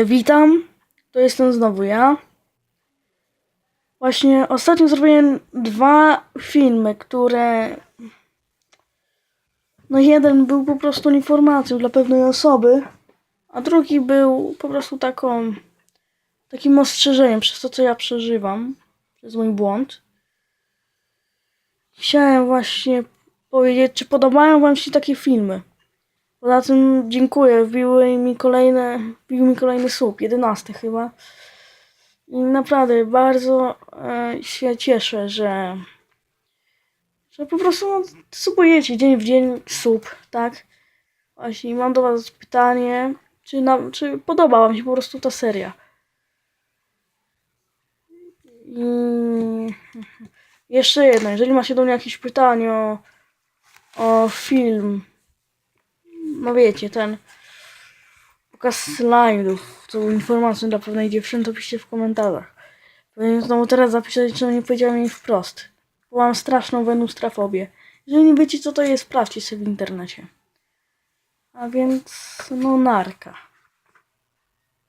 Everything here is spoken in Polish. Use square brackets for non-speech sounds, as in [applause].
E, witam, to jestem znowu ja. Właśnie ostatnio zrobiłem dwa filmy, które. No, jeden był po prostu informacją dla pewnej osoby, a drugi był po prostu taką. takim ostrzeżeniem przez to, co ja przeżywam, przez mój błąd. Chciałem właśnie powiedzieć, czy podobają Wam się takie filmy. Poza tym dziękuję, wbiły mi kolejne, wbił mi kolejny słup, 11 chyba. I naprawdę bardzo e, się cieszę, że, że po prostu no, subujecie dzień w dzień sub, tak? Właśnie mam do was pytanie, czy, na, czy podoba wam się po prostu ta seria? I [laughs] jeszcze jedno, jeżeli macie do mnie jakieś pytanie o, o film, no wiecie, ten pokaz slajdów, co był informacją dla pewnej dziewczyny, to piszcie w komentarzach. Powinien znowu teraz zapisać, że nie powiedziałem jej wprost. Bo mam straszną wenustrafobię. Jeżeli nie wiecie co to jest, sprawdźcie sobie w internecie. A więc, no narka.